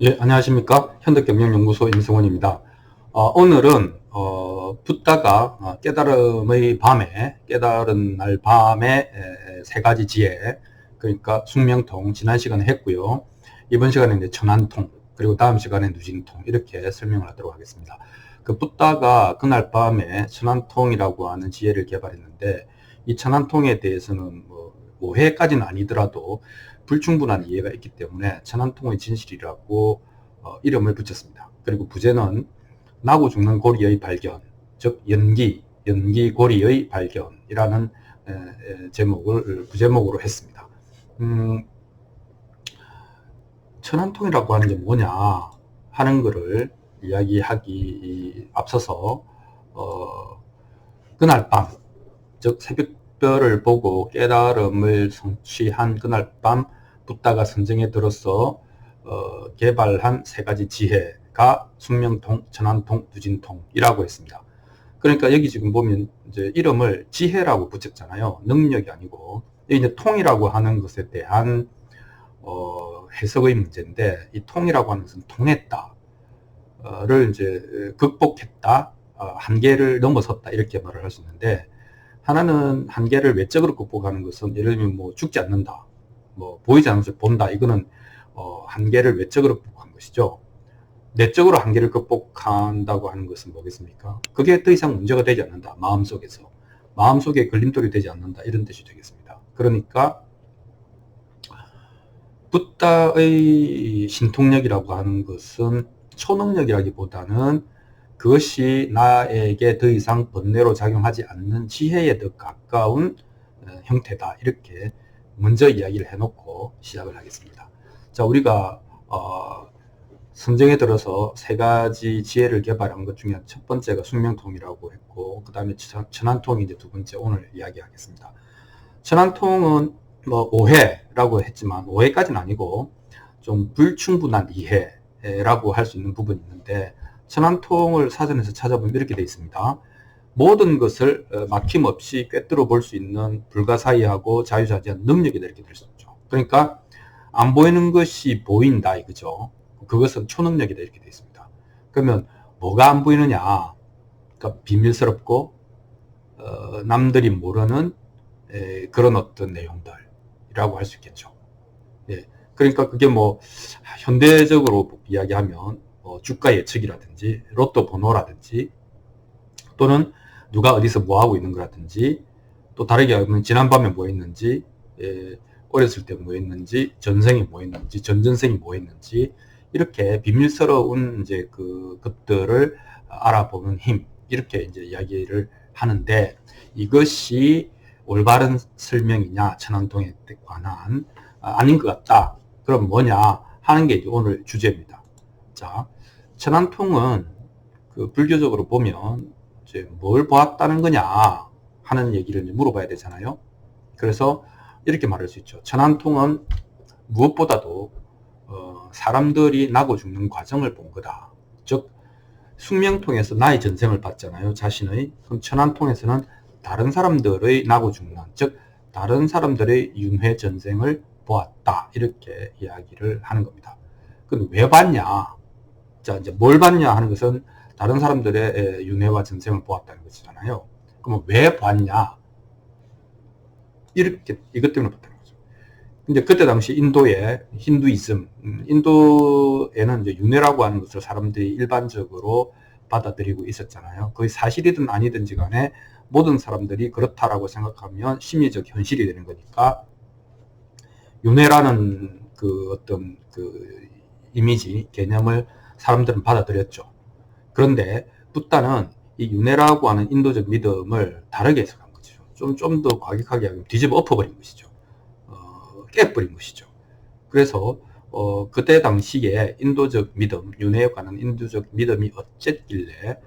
예, 안녕하십니까. 현대경영연구소 임승원입니다. 어, 오늘은, 어, 붓다가 어, 깨달음의 밤에, 깨달은 날 밤에 에, 세 가지 지혜, 그러니까 숙명통, 지난 시간에 했고요. 이번 시간에 이제 천안통, 그리고 다음 시간에 누진통, 이렇게 설명을 하도록 하겠습니다. 그 붓다가 그날 밤에 천안통이라고 하는 지혜를 개발했는데, 이 천안통에 대해서는 뭐, 오해까지는 아니더라도 불충분한 이해가 있기 때문에 천안통의 진실이라고 어, 이름을 붙였습니다. 그리고 부제는 나고 죽는 고리의 발견, 즉 연기, 연기 고리의 발견이라는 에, 에, 제목을 부제목으로 했습니다. 음, 천안통이라고 하는 게 뭐냐 하는 것을 이야기하기 앞서서 어, 그날 밤, 즉 새벽별을 보고 깨달음을 성취한 그날 밤 붓다가 선정에 들어서 어, 개발한 세 가지 지혜가 숙명통, 전환통, 누진통이라고 했습니다. 그러니까 여기 지금 보면 이제 이름을 지혜라고 붙였잖아요. 능력이 아니고. 이제 통이라고 하는 것에 대한 어, 해석의 문제인데 이 통이라고 하는 것은 통했다를 이제 극복했다, 어, 한계를 넘어섰다. 이렇게 말을 할 수 있는데 하나는 한계를 외적으로 극복하는 것은 예를 들면 뭐 죽지 않는다, 뭐 보이지 않는 것을 본다. 이거는 어, 한계를 외적으로 극복한 것이죠. 내적으로 한계를 극복한다고 하는 것은 뭐겠습니까? 그게 더 이상 문제가 되지 않는다. 마음속에서. 마음속에 걸림돌이 되지 않는다. 이런 뜻이 되겠습니다. 그러니까 붓다의 신통력이라고 하는 것은 초능력이라기보다는 그것이 나에게 더 이상 번뇌로 작용하지 않는 지혜에 더 가까운 어, 형태다. 이렇게 먼저 이야기를 해놓고 시작을 하겠습니다. 자, 우리가 어, 선정에 들어서 세 가지 지혜를 개발한 것 중에 첫 번째가 숙명통이라고 했고 그 다음에 천안통이 이제 두 번째 오늘 이야기하겠습니다. 천안통은 뭐 오해라고 했지만 오해까지는 아니고 좀 불충분한 이해라고 할 수 있는 부분이 있는데 천안통을 사전에서 찾아보면 이렇게 되어 있습니다. 모든 것을 어, 막힘없이 꿰뚫어 볼 수 있는 불가사의하고 자유자재한 능력이 이렇게 될 수 있죠. 그러니까 안 보이는 것이 보인다 이거죠. 그것은 초능력이다 이렇게 되어 있습니다. 그러면 뭐가 안 보이느냐? 그러니까 비밀스럽고 어, 남들이 모르는 에, 그런 어떤 내용들이라고 할 수 있겠죠. 예. 그러니까 그게 뭐 현대적으로 이야기하면 뭐 주가 예측이라든지 로또 번호라든지 또는 누가 어디서 뭐 하고 있는 거라든지 또 다르게 하면 지난밤에 뭐 했는지 예, 어렸을 때 뭐 했는지 전생에 뭐 했는지 전전생이 뭐 했는지 이렇게 비밀스러운 이제 그 것들을 알아보는 힘 이렇게 이제 이야기를 하는데 이것이 올바른 설명이냐 천안통에 관한 아, 아닌 것 같다. 그럼 뭐냐 하는 게 오늘 주제입니다. 자, 천안통은 그 불교적으로 보면 이제 뭘 보았다는 거냐 하는 얘기를 물어봐야 되잖아요. 그래서 이렇게 말할 수 있죠. 천안통은 무엇보다도 어, 사람들이 나고 죽는 과정을 본 거다. 즉 숙명통에서 나의 전생을 봤잖아요. 자신의. 그럼 천안통에서는 다른 사람들의 나고 죽는, 즉 다른 사람들의 윤회 전생을 보았다. 이렇게 이야기를 하는 겁니다. 그럼 왜 봤냐? 자, 이제 뭘 봤냐 하는 것은 다른 사람들의 윤회와 전생을 보았다는 것이잖아요. 그러면 왜 봤냐? 이렇게 이것 때문에 봤다는 거죠. 근데 그때 당시 인도의 힌두이즘, 음, 인도에는 이제 윤회라고 하는 것을 사람들이 일반적으로 받아들이고 있었잖아요. 그게 사실이든 아니든지 간에 모든 사람들이 그렇다라고 생각하면 심리적 현실이 되는 거니까 윤회라는 그 어떤 그 이미지, 개념을 사람들은 받아들였죠. 그런데 붓다는 이 윤회라고 하는 인도적 믿음을 다르게 해석한 거죠. 좀, 좀 더 과격하게 하면 뒤집어 엎어버린 것이죠. 어, 깨버린 것이죠. 그래서, 어, 그때 당시에 인도적 믿음, 윤회에 관한 인도적 믿음이 어쨌길래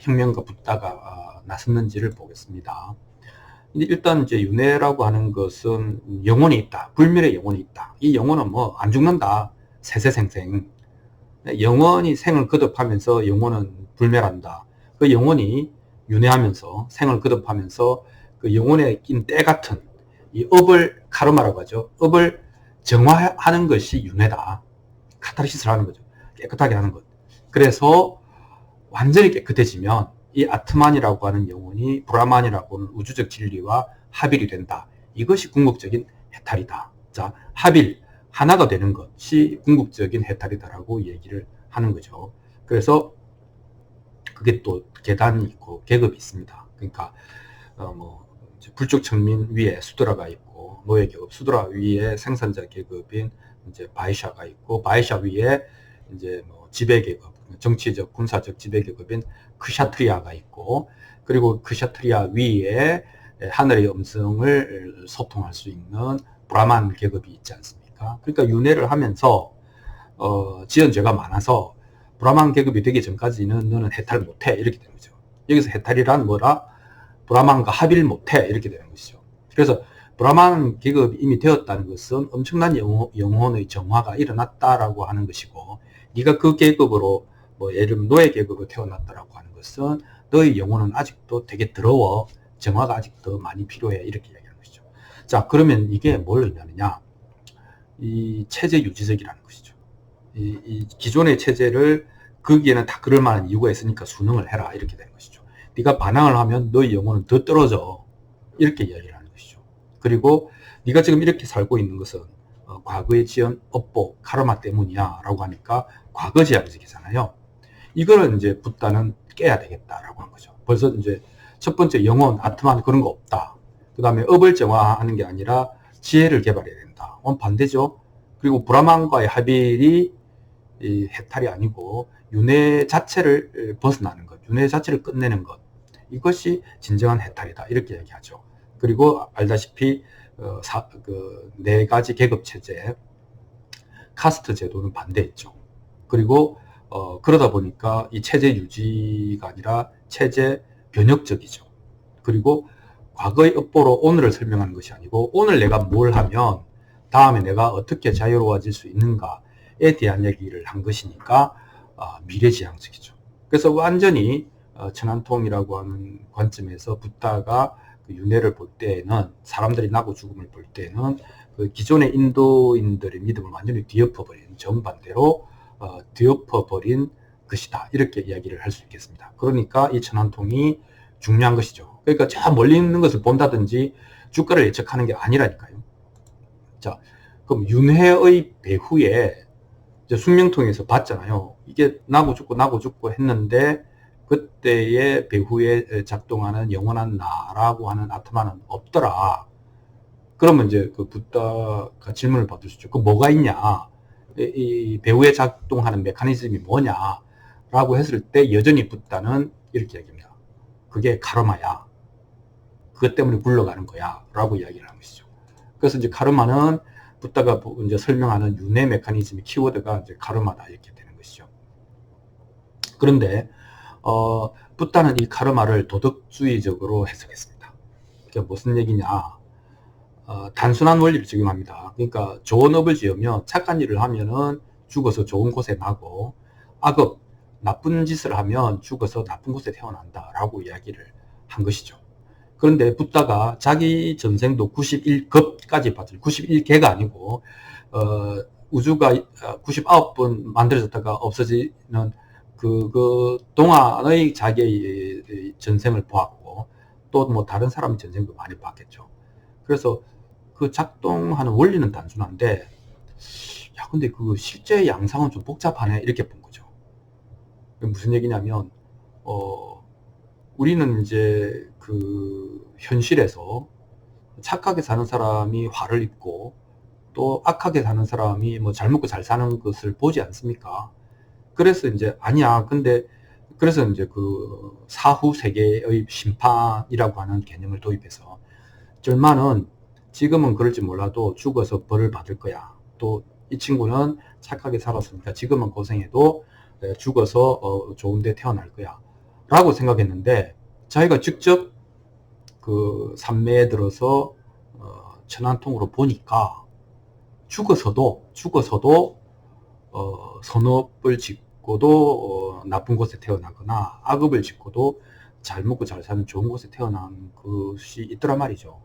혁명가 붓다가 아, 나섰는지를 보겠습니다. 일단 이제 윤회라고 하는 것은 영혼이 있다. 불멸의 영혼이 있다. 이 영혼은 뭐 안 죽는다. 세세생생. 영원히 생을 거듭하면서 영혼은 불멸한다. 그 영혼이 윤회하면서 생을 거듭하면서 그 영혼에 낀 때 같은 이 업을 카르마라고 하죠. 업을 정화하는 것이 윤회다. 카타르시스를 하는 거죠. 깨끗하게 하는 것. 그래서 완전히 깨끗해지면 이 아트만이라고 하는 영혼이 브라만이라고 하는 우주적 진리와 합일이 된다. 이것이 궁극적인 해탈이다. 자, 합일, 하나가 되는 것이 궁극적인 해탈이다라고 얘기를 하는 거죠. 그래서 그게 또 계단이 있고 계급이 있습니다. 그러니까 어 뭐 불족 천민 위에 수드라가 있고 노예 계급, 수드라 위에 생산자 계급인 이제 바이샤가 있고 바이샤 위에 이제 뭐 지배 계급, 정치적 군사적 지배 계급인 크샤트리아가 있고 그리고 크샤트리아 위에 하늘의 음성을 소통할 수 있는 브라만 계급이 있지 않습니까? 그러니까 윤회를 하면서 어, 지은 죄가 많아서 브라만 계급이 되기 전까지는 너는 해탈 못해 이렇게 되는 거죠. 여기서 해탈이란 뭐라? 브라만과 합일 못해 이렇게 되는 것이죠. 그래서 브라만 계급이 이미 되었다는 것은 엄청난 영혼, 의 정화가 일어났다라고 하는 것이고 네가 그 계급으로 뭐 예를 들면 노예 계급으로 태어났다라고 하는 것은 너의 영혼은 아직도 되게 더러워 정화가 아직 더 많이 필요해 이렇게 이야기하는 것이죠. 자 그러면 이게 뭘 의미하느냐 이 체제 유지적이라는 것이죠. 이, 이 기존의 체제를 거기에는 다 그럴 만한 이유가 있으니까 순응을 해라 이렇게 되는 것이죠. 네가 반항을 하면 너의 영혼은 더 떨어져 이렇게 이야기를 하는 것이죠. 그리고 네가 지금 이렇게 살고 있는 것은 어, 과거에 지은 업보 카르마 때문이야 라고 하니까 과거 제약적이잖아요. 이거를 이제 붓다는 깨야 되겠다라고 한 거죠. 벌써 이제 첫 번째 영혼, 아트만 그런 거 없다. 그 다음에 업을 정화하는 게 아니라 지혜를 개발해야 된다. 원 반대죠. 그리고 브라만과의 합일이 해탈이 아니고 윤회 자체를 벗어나는 것, 윤회 자체를 끝내는 것. 이것이 진정한 해탈이다. 이렇게 얘기하죠. 그리고 알다시피 어, 사, 그, 네 가지 계급 체제, 카스트 제도는 반대했죠. 그리고 어, 그러다 보니까 이 체제 유지가 아니라 체제 변혁적이죠. 그리고 과거의 업보로 오늘을 설명하는 것이 아니고 오늘 내가 뭘 하면 다음에 내가 어떻게 자유로워질 수 있는가에 대한 얘기를 한 것이니까 어, 미래지향적이죠. 그래서 완전히 어, 천안통이라고 하는 관점에서 붓다가 그 윤회를 볼 때에는 사람들이 나고 죽음을 볼 때는 그 기존의 인도인들의 믿음을 완전히 뒤엎어버린 정반대로 어, 뒤엎어버린 것이다. 이렇게 이야기를 할 수 있겠습니다. 그러니까 이 천안통이 중요한 것이죠. 그러니까 저 멀리 있는 것을 본다든지 주가를 예측하는 게 아니라니까요. 자, 그럼 윤회의 배후에 숙명통에서 봤잖아요. 이게 나고 죽고 나고 죽고 했는데 그때의 배후에 작동하는 영원한 나라고 하는 아트마는 없더라. 그러면 이제 그 붓다가 질문을 받을 수 있죠. 그 뭐가 있냐? 이 배후에 작동하는 메커니즘이 뭐냐 라고 했을 때 여전히 붓다는 이렇게 얘기합니다. 그게 카르마야. 그것 때문에 굴러가는 거야. 라고 이야기를 하는 것이죠. 그래서 이제 카르마는 붓다가 이제 설명하는 윤회 메커니즘의 키워드가 이제 카르마다 이렇게 되는 것이죠. 그런데 어, 붓다는 이 카르마를 도덕주의적으로 해석했습니다. 그게 무슨 얘기냐? 어, 단순한 원리를 적용합니다. 그러니까 좋은 업을 지으면 착한 일을 하면은 죽어서 좋은 곳에 나고 악업, 나쁜 짓을 하면 죽어서 나쁜 곳에 태어난다라고 이야기를 한 것이죠. 그런데 붓다가 자기 전생도 91급까지 받을 91개가 아니고 어, 우주가 99번 어, 만들어졌다가 없어지는 그, 그 동안의 자기의 전생을 보았고 또 뭐 다른 사람의 전생도 많이 봤겠죠. 그래서 그 작동하는 원리는 단순한데 야 근데 그 실제 양상은 좀 복잡하네 이렇게 본. 무슨 얘기냐면 어 우리는 이제 그 현실에서 착하게 사는 사람이 화를 입고 또 악하게 사는 사람이 뭐 잘 먹고 잘 사는 것을 보지 않습니까? 그래서 이제 아니야. 근데 그래서 이제 그 사후 세계의 심판이라고 하는 개념을 도입해서 절만은 지금은 그럴지 몰라도 죽어서 벌을 받을 거야. 또 이 친구는 착하게 살았으니까 지금은 고생해도 죽어서 어, 좋은데 태어날 거야. 라고 생각했는데 자기가 직접 그 산매에 들어서 어, 천안통으로 보니까 죽어서도 죽어서도 어, 선업을 짓고도 어, 나쁜 곳에 태어나거나 악업을 짓고도 잘 먹고 잘 사는 좋은 곳에 태어난 것이 있더란 말이죠.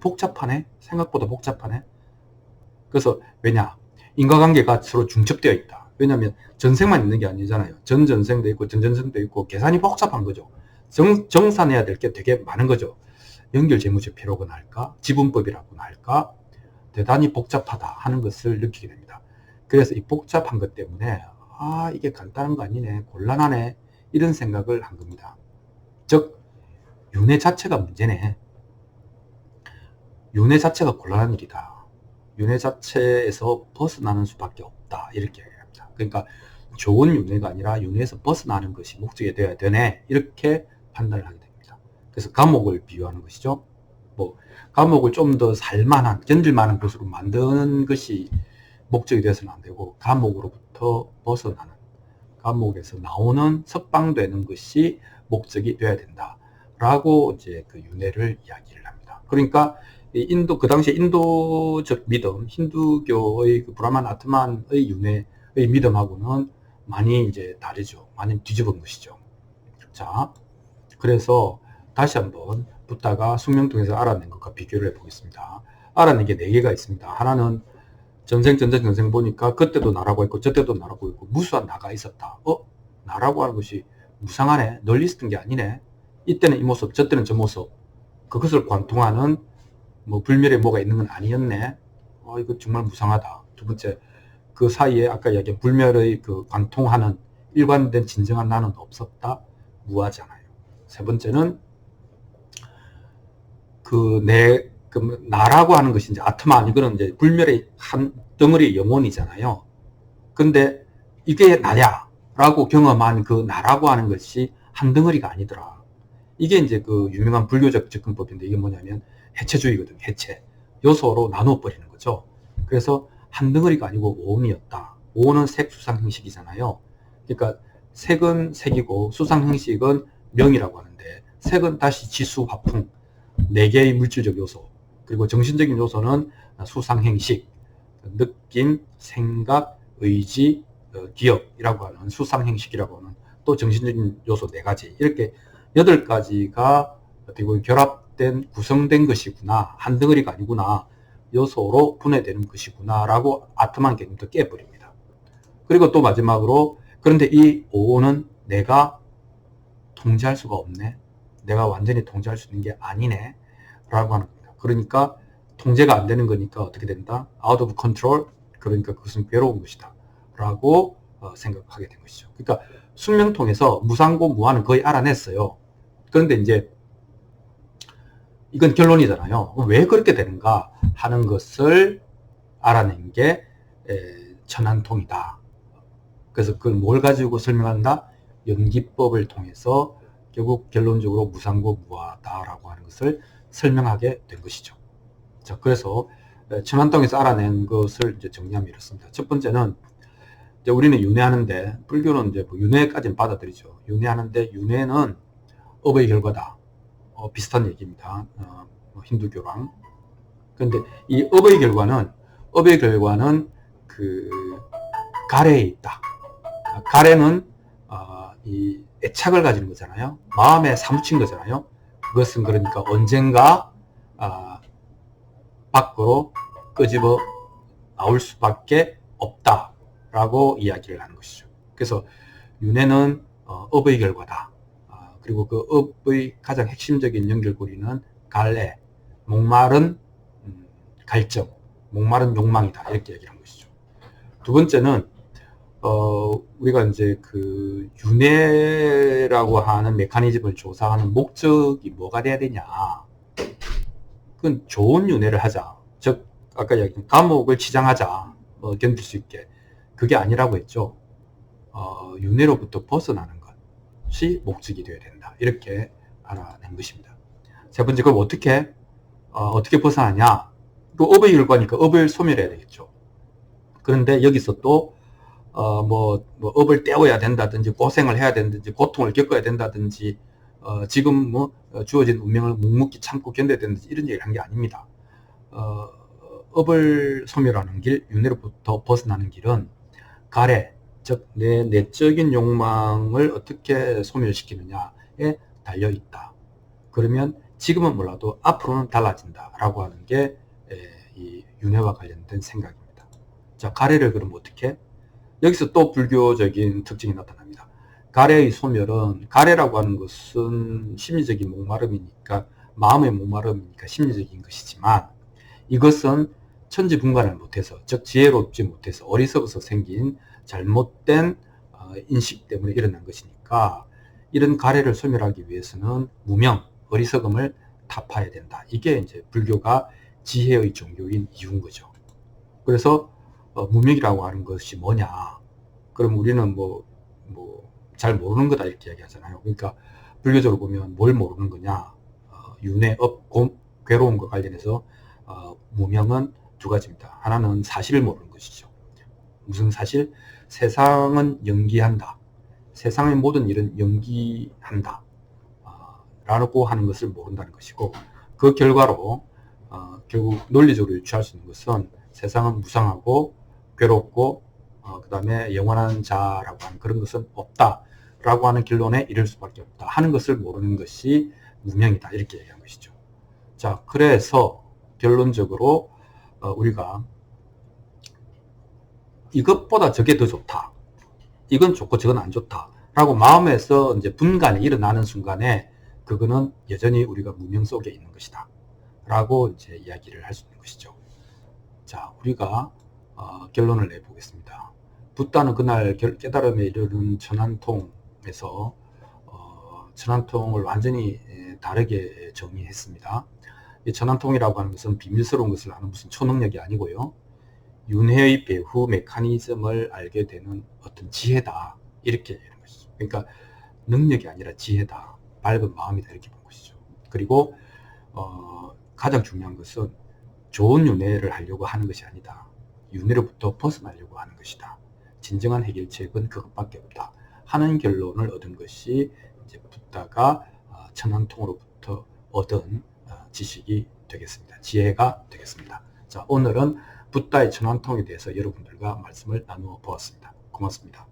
복잡하네? 생각보다 복잡하네? 그래서 왜냐? 인과관계가 서로 중첩되어 있다. 왜냐하면 전생만 있는 게 아니잖아요. 전전생도 있고 전전생도 있고 계산이 복잡한 거죠. 정, 정산해야 될 게 되게 많은 거죠. 연결 재무제표라고나 할까? 지분법이라고나 할까? 대단히 복잡하다 하는 것을 느끼게 됩니다. 그래서 이 복잡한 것 때문에 아 이게 간단한 거 아니네 곤란하네 이런 생각을 한 겁니다. 즉 윤회 자체가 문제네. 윤회 자체가 곤란한 일이다. 윤회 자체에서 벗어나는 수밖에 없다. 이렇게. 그러니까 좋은 윤회가 아니라 윤회에서 벗어나는 것이 목적이 되어야 되네. 이렇게 판단을 하게 됩니다. 그래서 감옥을 비유하는 것이죠. 뭐 감옥을 좀 더 살만한, 견딜만한 곳으로 만드는 것이 목적이 되어서는 안 되고 감옥으로부터 벗어나는 감옥에서 나오는 석방되는 것이 목적이 되어야 된다. 라고 이제 그 윤회를 이야기를 합니다. 그러니까 인도 그 당시 인도적 믿음, 힌두교의 그 브라만 아트만의 윤회의 믿음하고는 많이 이제 다르죠. 많이 뒤집은 것이죠. 자, 그래서 다시 한번 붓다가 숙명 통해서 알아낸 것과 비교를 해보겠습니다. 알아낸 게 네 개가 있습니다. 하나는 전생, 전생, 전생 보니까 그때도 나라고 했고 저때도 나라고 했고 무수한 나가 있었다. 어? 나라고 하는 것이 무상하네. 널리 있었던 게 아니네. 이때는 이 모습, 저때는 저 모습. 그것을 관통하는 뭐 불멸에 뭐가 있는 건 아니었네. 어, 이거 정말 무상하다. 두 번째, 그 사이에 아까 이야기한 불멸의 그 관통하는 일관된 진정한 나는 없었다. 무하잖아요. 세 번째는 그 내, 그 나라고 하는 것이 이제 아트만, 이거는 이제 불멸의 한 덩어리 영혼이잖아요. 근데 이게 나냐? 라고 경험한 그 나라고 하는 것이 한 덩어리가 아니더라. 이게 이제 그 유명한 불교적 접근법인데 이게 뭐냐면 해체주의거든, 해체. 요소로 나눠 버리는 거죠. 그래서 한 덩어리가 아니고 오음이었다. 오는 색 수상 형식이잖아요. 그러니까 색은 색이고 수상 형식은 명이라고 하는데 색은 다시 지수, 화풍, 네 개의 물질적 요소, 그리고 정신적인 요소는 수상 형식, 느낌, 생각, 의지, 어, 기억이라고 하는 수상 형식이라고 하는 또 정신적인 요소 네 가지 이렇게 여덟 가지가 어떻게 보면 결합된 구성된 것이구나 한 덩어리가 아니구나 요소로 분해되는 것이구나라고 아트만 개념도 깨버립니다. 그리고 또 마지막으로 그런데 이 오는 내가 통제할 수가 없네. 내가 완전히 통제할 수 있는 게 아니네. 라고 하는 겁니다. 그러니까 통제가 안 되는 거니까 어떻게 된다? out of control. 그러니까 그것은 괴로운 것이다. 라고 어, 생각하게 된 것이죠. 그러니까 숙명통에서 무상고 무한을 거의 알아냈어요. 그런데 이제 이건 결론이잖아요. 왜 그렇게 되는가 하는 것을 알아낸 게 천안통이다. 그래서 그걸 뭘 가지고 설명한다? 연기법을 통해서 결국 결론적으로 무상고 무하다라고 하는 것을 설명하게 된 것이죠. 자, 그래서 천안통에서 알아낸 것을 이제 정리하면 이렇습니다. 첫 번째는 이제 우리는 윤회하는데 불교는 이제 뭐 윤회까지는 받아들이죠. 윤회하는데 윤회는 업의 결과다. 어, 비슷한 얘기입니다. 어, 뭐 힌두교랑. 그런데 이 업의 결과는 업의 결과는 그 가래에 있다. 가래는 어, 이 애착을 가진 거잖아요. 마음에 사무친 거잖아요. 그것은 그러니까 언젠가 아, 밖으로 끄집어 나올 수밖에 없다라고 이야기를 하는 것이죠. 그래서 윤회는 어, 업의 결과다. 아, 그리고 그 업의 가장 핵심적인 연결고리는 갈래, 목마른 음, 갈증, 목마른 욕망이다 이렇게 얘기를 한 것이죠. 두 번째는 어, 우리가 이제 그 윤회라고 하는 메커니즘을 조사하는 목적이 뭐가 돼야 되냐. 그건 좋은 윤회를 하자. 즉, 아까 얘기한 감옥을 치장하자. 뭐 견딜 수 있게. 그게 아니라고 했죠. 어, 윤회로부터 벗어나는 것이 목적이 되어야 된다. 이렇게 알아낸 것입니다. 세 번째, 그럼 어떻게, 어, 어떻게 벗어나냐? 그 업의 결과니까 업을 소멸해야 되겠죠. 그런데 여기서 또 어, 뭐, 뭐, 업을 떼어야 된다든지, 고생을 해야 된다든지, 고통을 겪어야 된다든지, 어, 지금 뭐, 어, 주어진 운명을 묵묵히 참고 견뎌야 된다든지, 이런 얘기를 한 게 아닙니다. 어, 업을 소멸하는 길, 윤회로부터 벗어나는 길은 가래, 즉, 내 내적인 욕망을 어떻게 소멸시키느냐에 달려 있다. 그러면 지금은 몰라도 앞으로는 달라진다. 라고 하는 게, 이 윤회와 관련된 생각입니다. 자, 가래를 그럼 어떻게? 여기서 또 불교적인 특징이 나타납니다. 가래의 소멸은 가래라고 하는 것은 심리적인 목마름이니까 마음의 목마름이니까 심리적인 것이지만 이것은 천지분간을 못해서 즉 지혜롭지 못해서 어리석어서 생긴 잘못된 어, 인식 때문에 일어난 것이니까 이런 가래를 소멸하기 위해서는 무명, 어리석음을 타파해야 된다. 이게 이제 불교가 지혜의 종교인 이유인 거죠. 그래서 어, 무명이라고 하는 것이 뭐냐? 그럼 우리는 뭐 뭐 잘 모르는 거다 이렇게 이야기하잖아요. 그러니까 불교적으로 보면 뭘 모르는 거냐? 어, 윤회, 업, 곰, 괴로움과 관련해서 어, 무명은 두 가지입니다. 하나는 사실을 모르는 것이죠. 무슨 사실? 세상은 연기한다. 세상의 모든 일은 연기한다. 어, 라고 하는 것을 모른다는 것이고 그 결과로 어, 결국 논리적으로 유추할 수 있는 것은 세상은 무상하고 괴롭고 어, 그 다음에 영원한 자라고 하는 그런 것은 없다라고 하는 결론에 이를 수밖에 없다 하는 것을 모르는 것이 무명이다 이렇게 얘기한 것이죠. 자 그래서 결론적으로 어, 우리가 이것보다 저게 더 좋다. 이건 좋고 저건 안 좋다. 라고 마음에서 이제 분간이 일어나는 순간에 그거는 여전히 우리가 무명 속에 있는 것이다. 라고 이제 이야기를 할 수 있는 것이죠. 자, 우리가 어, 결론을 내보겠습니다. 붓다는 그날 결- 깨달음에 이르는 천안통에서 어, 천안통을 완전히 에, 다르게 정의했습니다. 이 천안통이라고 하는 것은 비밀스러운 것을 아는 무슨 초능력이 아니고요. 윤회의 배후 메커니즘을 알게 되는 어떤 지혜다. 이렇게 이런 것이죠. 그러니까 능력이 아니라 지혜다. 밝은 마음이다. 이렇게 본 것이죠. 그리고 어, 가장 중요한 것은 좋은 윤회를 하려고 하는 것이 아니다. 윤회로부터 벗어나려고 하는 것이다. 진정한 해결책은 그것밖에 없다. 하는 결론을 얻은 것이 이제 붓다가 어, 천왕통으로부터 얻은 어, 지식이 되겠습니다. 지혜가 되겠습니다. 자, 오늘은 붓다의 천왕통에 대해서 여러분들과 말씀을 나누어 보았습니다. 고맙습니다.